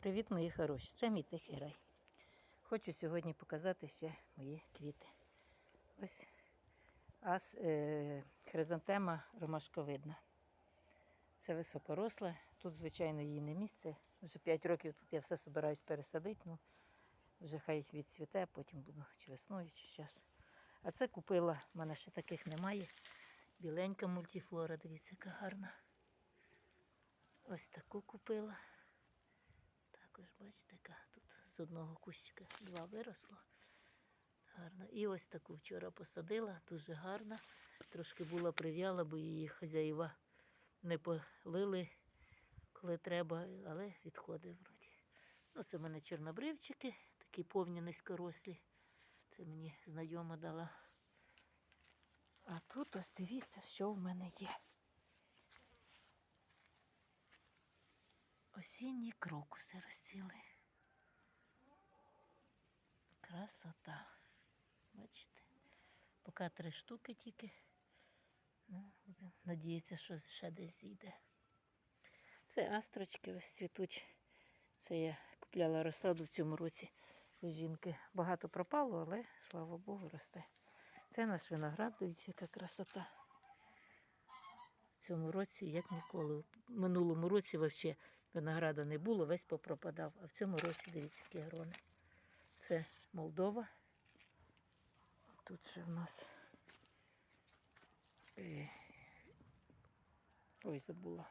Привіт, мої хороші! Це мій тихий рай. Хочу сьогодні показати ще мої квіти. Ось ас, е, хризантема ромашковидна. Це високоросла. Тут, звичайно, її не місце. Вже 5 років тут я все збираюсь пересадити. Ну, вже хай відцвіте, потім буду чи весною, чи час. А це купила, в мене ще таких немає. Біленька мультифлора, дивіться, яка гарна. Ось таку купила. Також, бачите, яка тут з одного кущика два виросло. Гарно. І ось таку вчора посадила, дуже гарна. Трошки була прив'яла, бо її хазяїва не полили, коли треба, але відходить вроді. Ну, це в мене чорнобривчики, такі повні низькорослі. Це мені знайома дала. А тут ось дивіться, що в мене є. Осінні крокуси розціли. Красота. Бачите? Поки три штуки тільки. Ну, будемо надіятися, що ще десь зійде. Це астрочки ось цвітуть. Це я купляла розсаду в цьому році у жінки. Багато пропало, але слава Богу, росте. Це наш виноград, дивіться, яка красота. Цьому році, як ніколи. В минулому році взагалі винограду не було, весь попропадав. А в цьому році, дивіться, які грони. Це Молдова. Тут ще в нас. е, Ой, забула.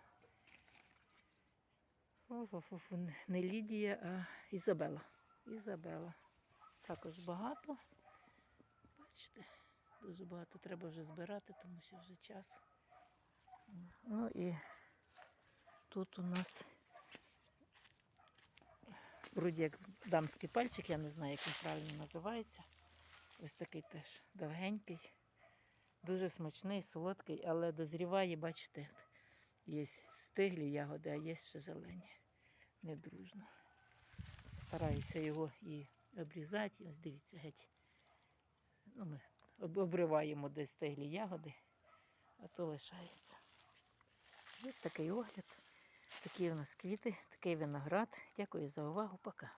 Не Лідія, а Ізабела. Ізабела. Також багато. Бачите, дуже багато треба вже збирати, тому що вже час. Ну і тут у нас вроді як дамський пальчик, я не знаю, як він правильно називається. Ось такий теж довгенький, дуже смачний, солодкий, але дозріває, бачите, є стиглі ягоди, а є ще зелені. Недружно. Стараюся його і обрізати. Ось дивіться, геть. Ну, ми обриваємо десь стиглі ягоди, а то лишається. Ось такий огляд. Такі у нас квіти, такий виноград. Дякую за увагу. Пока.